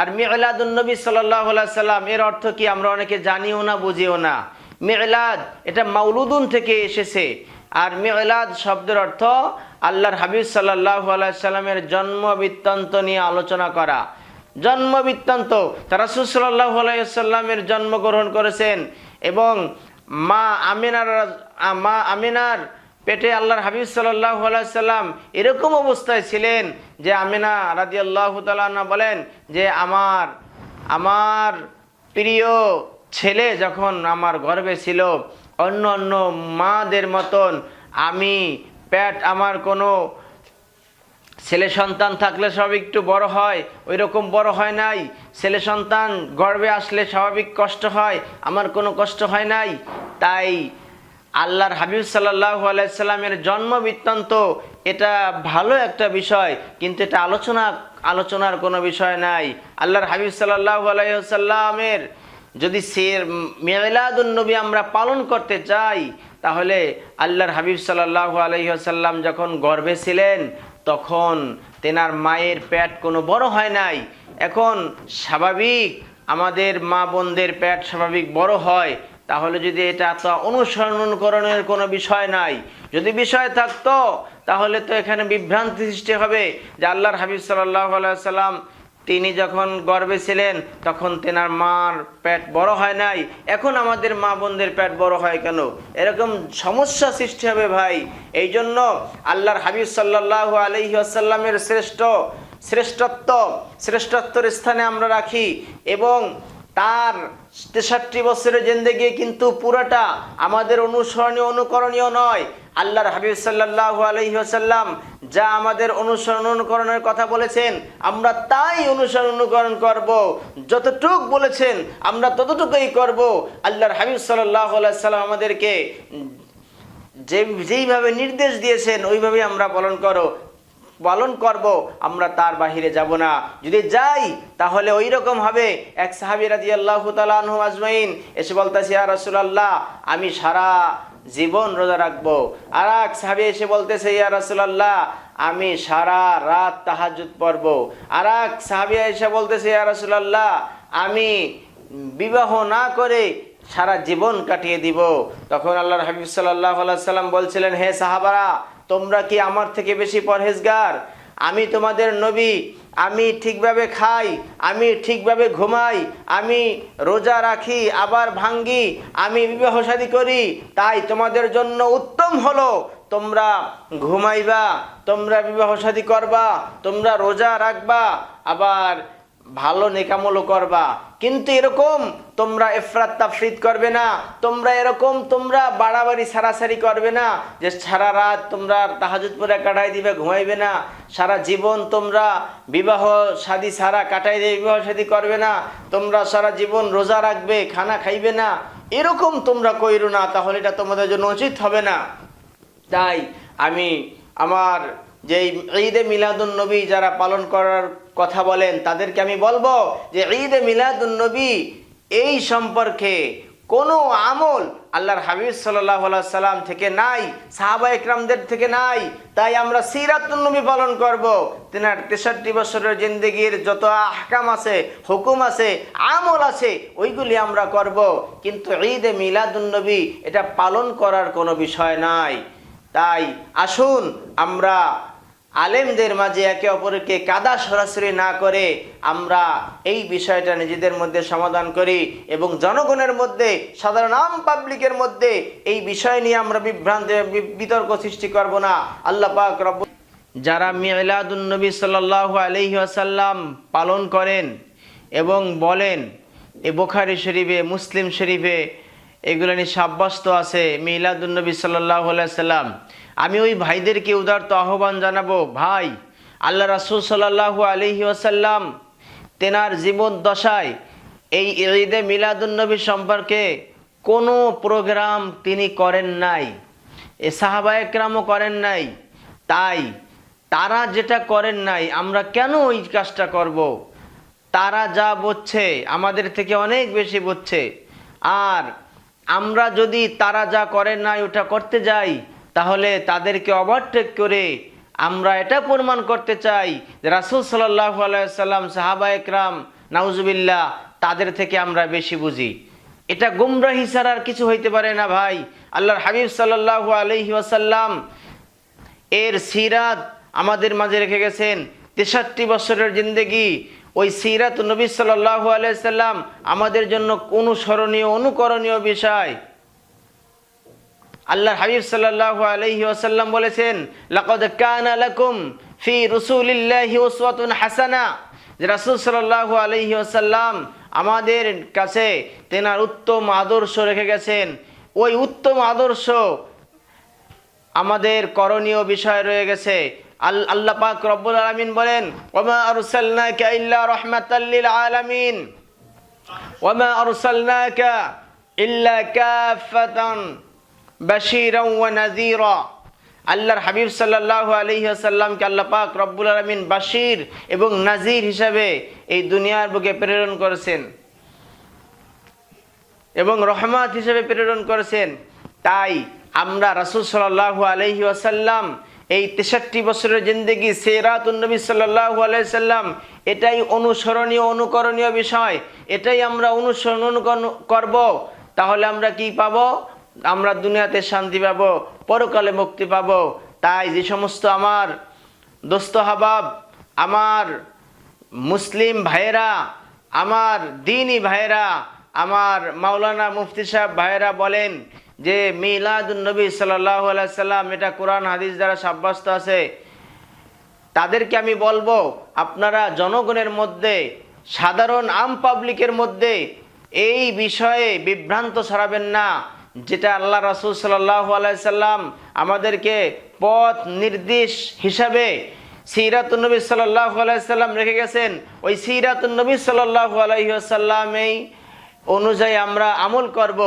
আর মিলাদুন্নবী সাল্লাহ সাল্লাম, এর অর্থ কি আমরা অনেকে জানিও না, বুঝিও না। মিলাদ, এটা মাউলুদুন থেকে এসেছে। আর মিলাদ শব্দের অর্থ আল্লাহর হাবিব সাল্লাহ সাল্লামের জন্ম বৃত্তান্ত নিয়ে আলোচনা করা। জন্ম বৃত্তান্ত, তারা সুসাল্লাহ আলাইসাল্লামের জন্মগ্রহণ করেছেন এবং মা আমিনার মা আমিনার পেটে আল্লাহর হাবিব সাল্লাহ সাল্লাম এরকম অবস্থায় ছিলেন যে আমিনা রাজি আল্লাহ তালা বলেন যে আমার আমার প্রিয় ছেলে যখন আমার গর্বে ছিল, অন্য অন্য মাদের মতন আমি প্যাট আমার কোনো ছেলে সন্তান থাকলে সব একটু বড় হয় ওই রকম বড় হয় নাই। ছেলে সন্তান গর্বে আসলে স্বাভাবিক কষ্ট হয়, আমার কোনো কষ্ট হয় নাই। তাই আল্লাহর হাবিব সাল্লাহ আলাইসাল্লামের জন্ম বৃত্তান্ত, এটা ভালো একটা বিষয়, কিন্তু এটা আলোচনা, আলোচনার কোনো বিষয় নাই। আল্লাহর হাবিব সাল্লাহ আলাইসাল্লামের যদি সে মেলাদুন্নবী আমরা পালন করতে চাই, তাহলে আল্লাহর হাবিব সাল্লাহ আলহিহাসাল্লাম যখন গর্ভে ছিলেন, তখন তেনার মায়ের প্যাট কোনো বড় হয় নাই। এখন স্বাভাবিক, আমাদের মা বোনদের পেট স্বাভাবিক বড় হয় তাহলে যদি এটা তো অনুসরণকরণের কোনো বিষয় নাই। যদি বিষয় থাকতো, তাহলে তো এখানে বিভ্রান্তি সৃষ্টি হবে যে আল্লাহর হাবিব সাল্লাহ সাল্লাম তিনি যখন গর্বে ছিলেন, তখন তেনার মার পেট বড় হয় নাই। এখন আমাদের মা বোনদের পেট বড় হয় কেন? এরকম সমস্যা সৃষ্টি হবে ভাই। এই জন্য আল্লাহর হাবিব সাল্লাহ আলহি আসাল্লামের শ্রেষ্ঠ, শ্রেষ্ঠত্ব, শ্রেষ্ঠত্বর স্থানে আমরা রাখি এবং তার তেষট্টি বছরের জেন্দেগি কিন্তু পুরোটা আমাদের অনুসরণীয়, অনুকরণীয় নয়। আল্লাহর হাবিব সাল্লাহ আলহিহাসাল্লাম যা আমাদের অনুসরণ, অনুকরণের কথা বলেছেন, আমরা তাই অনুসরণ, অনুকরণ করব। যতটুক বলেছেন, আমরা ততটুকুই করব। আল্লাহর হাবিব সাল্লাহ সাল্লাম আমাদেরকে যে, যেইভাবে নির্দেশ দিয়েছেন ওইভাবে আমরা পালন করো। পালন করব, আমরা তার বাহিরে যাব না। যদি যাই, তাহলে ওই রকম হবে। এক সাহাবি রাজি আল্লাহ তালু আজমাইন এসে বলতেছি আর রসুলাল্লাহ, আমি সারা জীবন রোজা রাখব। আর এক সাহাবি এসে বলতেছে, ইয়া রসুলাল্লাহ, আমি সারা রাত তাহাজুদ পড়ব। আর এক সাহাবি এসে বলতেছে, ইয়া রসুলাল্লাহ, আমি বিবাহ না করে সারা জীবন কাটিয়ে দিব। তখন আল্লাহর হাবিব সাল্লাহ সাল্লাম বলছিলেন, হে সাহাবারা তোমরা কি আমার থেকে বেশি পরহেজগার? আমি তোমাদের নবী, আমি ঠিকভাবে খাই, আমি ঠিকভাবে ঘুমাই, আমি রোজা রাখি, আবার ভাঙ্গি, আমি বিবাহ শাদী করি, তাই তোমাদের জন্য উত্তম হলো তোমরা ঘুমাইবা, তোমরা বিবাহ শাদী করবা, তোমরা রোজা রাখবা, আবার ভালো নেকামলও করবা। কিন্তু এরকম তোমরা এফরাত তাফরিদ করবে না, তোমরা এরকম তোমরা বাড়াবাড়ি, সারাসারি করবে না যে সারা রাত তোমরা তাহাজুদ পরে কাটাই দিবে, ঘুমাইবে না। সারা জীবন তোমরা বিবাহ শাদী সারা কাটাই দিয়ে বিবাহ শাদী করবে না। তোমরা সারা জীবন রোজা রাখবে, খানা খাইবে না। এরকম তোমরা কইরো না, তাহলে এটা তোমাদের জন্য উচিত হবে না। তাই আমি আমার যেই ঈদে মিলাদুন নবী যারা পালন করার কথা বলেন, তাদেরকে আমি বলব যে ঈদে মিলাদুন নবী এই সম্পর্কে কোনো আমল আল্লাহর হাবিব সাল্লাহ সাল্লাম থেকে নাই, সাহাবা একরামদের থেকে নাই। তাই আমরা সিরাতুন নবী পালন করব। তেনার তেষট্টি বছরের জিন্দগির যত আহকাম আছে, হুকুম আছে, আমল আছে, ওইগুলি আমরা করব। কিন্তু ঈদে মিলাদুন নবী এটা পালন করার কোনো বিষয় নাই। তাই আসুন আমরা আলেমদের মাঝে একে অপরকে কাদা সরাসরি না করে আমরা এই বিষয়টা নিজেদের মধ্যে সমাধান করি এবং জনগণের মধ্যে, সাধারণ আম পাবলিকের মধ্যে এই বিষয় নিয়ে আমরা বিভ্রান্ত বিতর্ক সৃষ্টি করব না। আল্লাহ পাক রব্ব যারা মিলাদুন্নবী সাল্লাহ আলহি আসাল্লাম পালন করেন এবং বলেন, এ বোখারি শরীফে, মুসলিম শরীফে এগুলো নিয়ে সাব্যস্ত আছে মিলাদুন্নবী সাল্লাহ সাল্লাম। আমি ওই ভাইদেরকে উদারত আহ্বান জানাব, ভাই, আল্লাহ রাসুল সাল্লাহু আলহি আসাল্লাম তেনার জীবন দশায় এই ঈদে মিলাদুন্নবী সম্পর্কে কোনো প্রোগ্রাম তিনি করেন নাই, এ সাহাবা একরামও করেন নাই। তাই তারা যেটা করেন নাই, আমরা কেন ওই কাজটা করব। তারা যা বুঝছে আমাদের থেকে অনেক বেশি বুঝছে আর আমরা যদি তারা যা করেন নাই, ওটা করতে যাই, তাহলে তাদেরকে ওভারটেক করে আমরা এটা প্রমাণ করতে চাই যে রাসুল সাল্লাহ আলাইসাল্লাম সাহাবা একরাম, নাউজুবিল্লাহ, তাদের থেকে আমরা বেশি বুঝি। এটা গুমরাহি ছাড়া আর কিছু হইতে পারে না ভাই। আল্লাহর হাবিব সাল্লাল্লাহু আলাইহি ওয়াসাল্লাম এর সিরাত আমাদের মাঝে রেখে গেছেন। তেষট্টি বছরের জিন্দেগি ওই সিরাত নবী সাল্লাল্লাহু আলাইহি সাল্লাম আমাদের জন্য অনুসরণীয় অনুকরণীয় বিষয়। আল্লাহ হাবিব সাল্লাল্লাহু আলাইহি ওয়াসাল্লাম বলেছেন লাকুম ফি রাসূলিল্লাহি হাসানা। যে রাসূল সাল্লাল্লাহু আলাইহি ওয়াসাল্লাম আমাদের কাছে তেনার উত্তম আদর্শ রেখে গেছেন। ওই উত্তম আদর্শ আমাদের করণীয় বিষয় রয়ে গেছে। আল- আল্লাহ পাক রব্বুল আলামিন বলেন, ওমা আরসালনাকা ইল্লা রাহমাতাল লিল আলামিন। ওমা আরসালনাকা ইল্লা কাফাতান বাশীরান ওয়া নাযীরা। আল্লাহর হাবিব সাল্লাল্লাহু আলাইহি ওয়াসাল্লামকে আল্লাহ পাক রব্বুল আলামিন বাশীর এবং নাজির হিসাবে এই দুনিয়ার বুকে প্রেরণ করেছেন। এবং রহমত হিসেবে প্রেরণ করেছেন। তাই আমরা রাসূল সাল্লাল্লাহু আলাইহি ওয়াসাল্লাম এই তেষট্টি বছরের জিন্দগি সেরাতুন নবী সাল্লাল্লাহু আলাইহি সাল্লাম, এটাই অনুসরণীয়, অনুকরণীয় বিষয়। এটাই আমরা অনুসরণ অনুকরণ করব। তাহলে আমরা কি পাবো? আমরা দুনিয়াতে শান্তি পাবো, পরকালে মুক্তি পাব। তাই যে সমস্ত আমার দোস্ত হাবাব, আমার মুসলিম ভাইয়েরা, আমার দিনী ভাইয়েরা, আমার মাওলানা মুফতি সাহেব ভাইয়েরা বলেন যে মিলাদুন নবী সাল্লাহ সাল্লাম, এটা কোরআন, হাদিস দ্বারা সাব্যস্ত আছে। তাদেরকে আমি বলব, আপনারা জনগণের মধ্যে, সাধারণ আম পাবলিকের মধ্যে, এই বিষয়ে বিভ্রান্ত ছড়াবেন না, যেটা আল্লাহ রাসুল সাল্লাহ আলাইসাল্লাম আমাদেরকে পথ নির্দেশ হিসাবে সিরাতুন্নবী সাল্লাহ আলাইসাল্লাম রেখে গেছেন। ওই সিরাতুন্নবী সাল্লাহ আলাইসাল্লামেই অনুযায়ী আমরা আমল করব।